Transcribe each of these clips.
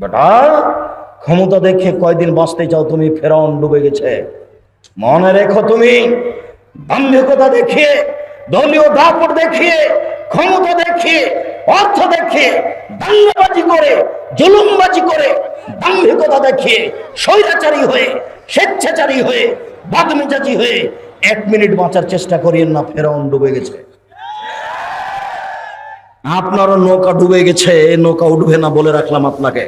বেটা ক্ষমতা দেখে কয়দিন বাঁচতে চাও তুমি? ফেরাউন ডুবে গেছে। মনে রেখো তুমি দাম্ভিকতা দেখিয়ে দলীয় দাপট দেখিয়ে ক্ষমতা দেখিয়ে অর্থ দেখিয়ে দাঙ্গাবাজি করে, জুলুমবাজি করে দাম্ভিকতা দেখিয়ে স্বৈরাচারী হয়ে, স্বেচ্ছাচারী হয়ে, বাদমেজাজি হয়ে, এক মিনিট বাঁচার চেষ্টা করিয়েন না, ফেরাউন ডুবে গেছে। আপনারও নৌকা ডুবে গেছে, নৌকা উঠবে না বলে রাখলাম আপনাকে।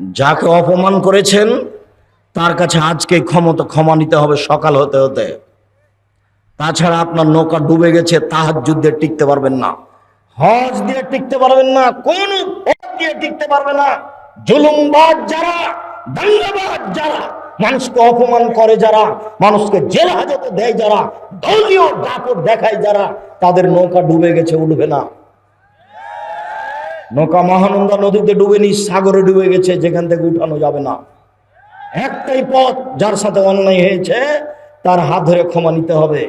যাকে অপমান করেছেন, তার কাছে আজকে ক্ষমতা ক্ষমা নিতে হবে সকাল হতে হতে। তাছাড়া আপনার নৌকা ডুবে গেছে, তাহার যুদ্ধে টিকতে পারবেন না। হজ দিয়ে টিকতে পারবেন না, কোন দিয়ে টিকতে পারবে না। জুলুমবাদ যারা, দাঙ্গাবাজ যারা, মানুষকে অপমান করে যারা, মানুষকে জেল হাজতে দেয় যারা, দলীয় দেখায় যারা, তাদের নৌকা ডুবে গেছে, উঠবে না। নৌকা মহানন্দা নদীতে ডুবেনি সাগরে ডুবে গেছে, যেখান থেকে উঠানো যাবে না। একটাই পথ যার সাথে অন্যায় হয়েছে, তার হাত ধরে ক্ষমা নিতে হবে।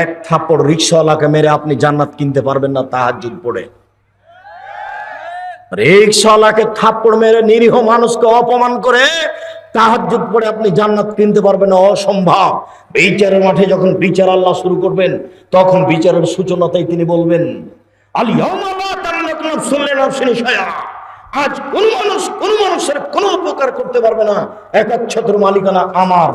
এক থাপ্পড় রিক্সাওয়ালাকে মেরে আপনি জান্নাত কিনতে পারবেন না তাহার যুগ পড়ে। রিক্সাওয়ালাকে থাপ্পড় মেরে নিরীহ মানুষকে অপমান করে যুগ পড়ে আপনি জান্নাত কিনতে পারবেন অসম্ভব। বিচারের মাঠে যখন বিচার আল্লাহ শুরু করবেন, তখন বিচারের সূচনাতেই তিনি বলবেন আলিয়ামা আজ কোন মানুষ, কোন মানুষের কোনো উপকার করতে পারবে না। একচ্ছত্র মালিকানা আমার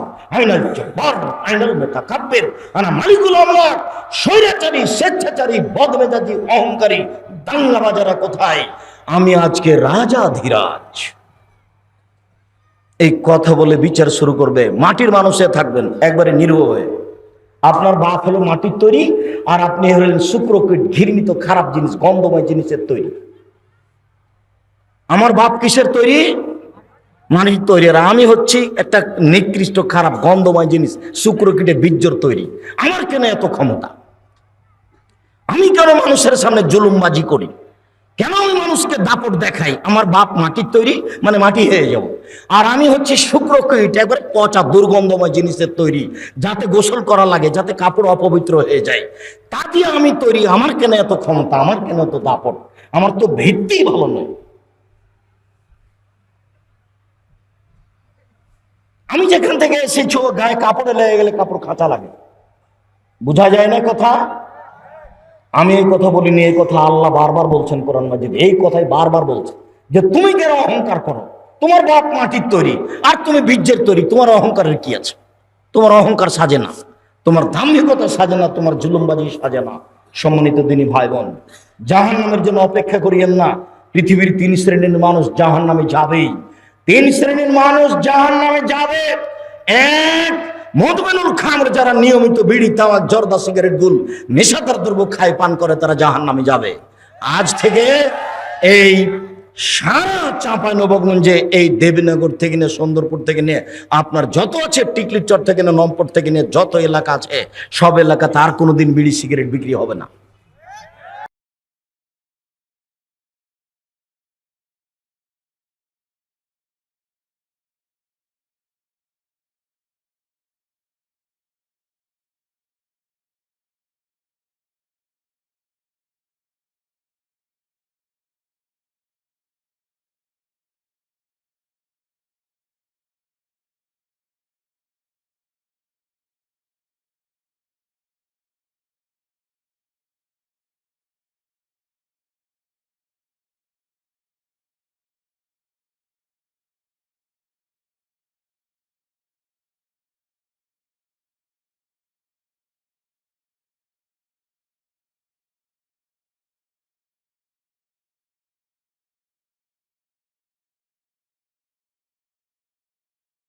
মালিকুল আমলাক, স্বৈরাচারী, স্বেচ্ছাচারী, বদমেজাজি, অহংকারী দাঙ্গাবাজারা কোথায়? আমি আজকে রাজা ধীরাজ। এই কথা বলে বিচার শুরু করবে। মাটির মানুষে থাকবেন, একবারে নির্ভ হয়ে। আপনার বাপ হলো মাটির তৈরি, আর আপনি হলেন শুক্রকীট ঘৃণিত খারাপ জিনিস, গন্ধময় জিনিসের তৈরি। আমার বাপ কিসের তৈরি? মাটির তৈরি। আর আমি হচ্ছি একটা নিকৃষ্ট খারাপ, গন্ধময় জিনিস শুক্রকীটের বীর্যর তৈরি। আমার কেন এত ক্ষমতা? আমি কেন মানুষের সামনে জুলুমবাজি করি? মানুষকে দাপট দেখাই, আমার বাপ মাটির তৈরি মানে মাটি হয়ে যাব। আর আমি হচ্ছে শুক্রকীট একবার পচা, দুর্গন্ধময় জিনিসের তৈরি, যাতে গোসল করা লাগে, যাতে কাপড় অপবিত্র হয়ে যায়। তা দিয়ে আমি তৈরি, আমার কেন এত ক্ষমতা, আমার কেন এত দাপট? আমার তো ভিত্তি ভালো নয়। আমি যেখান থেকে এসেছি গায়ে কাপড়ে লেগে গেলে কাপড় কাঁচা লাগে। বোঝা যায় না কথা? আমি এই কথা বলিনি, এই কথা আল্লাহ বারবার বলছেন কোরআন মাজিদ। এই কথাই বারবার বলছে যে তুমি কেন অহংকার করো? তোমার বাপ মাটির তৈরি, আর তুমি বীর্যের তৈরি, তোমার অহংকারের কি আছে? তোমার অহংকার সাজে না, তোমার দাম্ভিকতা সাজে না, তোমার জুলুমবাজি সাজে না। সম্মানিত দিনী ভাই বোন জাহান নামের জন্য অপেক্ষা করিয়েন না। পৃথিবীর তিন শ্রেণির মানুষ জাহান নামে যাবেই। তিন শ্রেণির মানুষ জাহান নামে যাবে। এক মধুমেনুল খামর যারা নিয়মিত বিড়ি তামাক জর্দা, সিগারেট গুল নেশাদার দ্রব্য খায়, পান করে, তারা জাহান নামে যাবে। আজ থেকে এই সারা চাঁপাই নবগঞ্জে এই দেবীনগর থেকে নিয়ে, সুন্দরপুর থেকে নিয়ে, আপনার যত আছে টিকলির চর থেকে নিয়ে নম্পট থেকে নিয়ে, যত এলাকা আছে, সব এলাকাতে আর কোনোদিন বিড়ি, সিগারেট বিক্রি হবে না।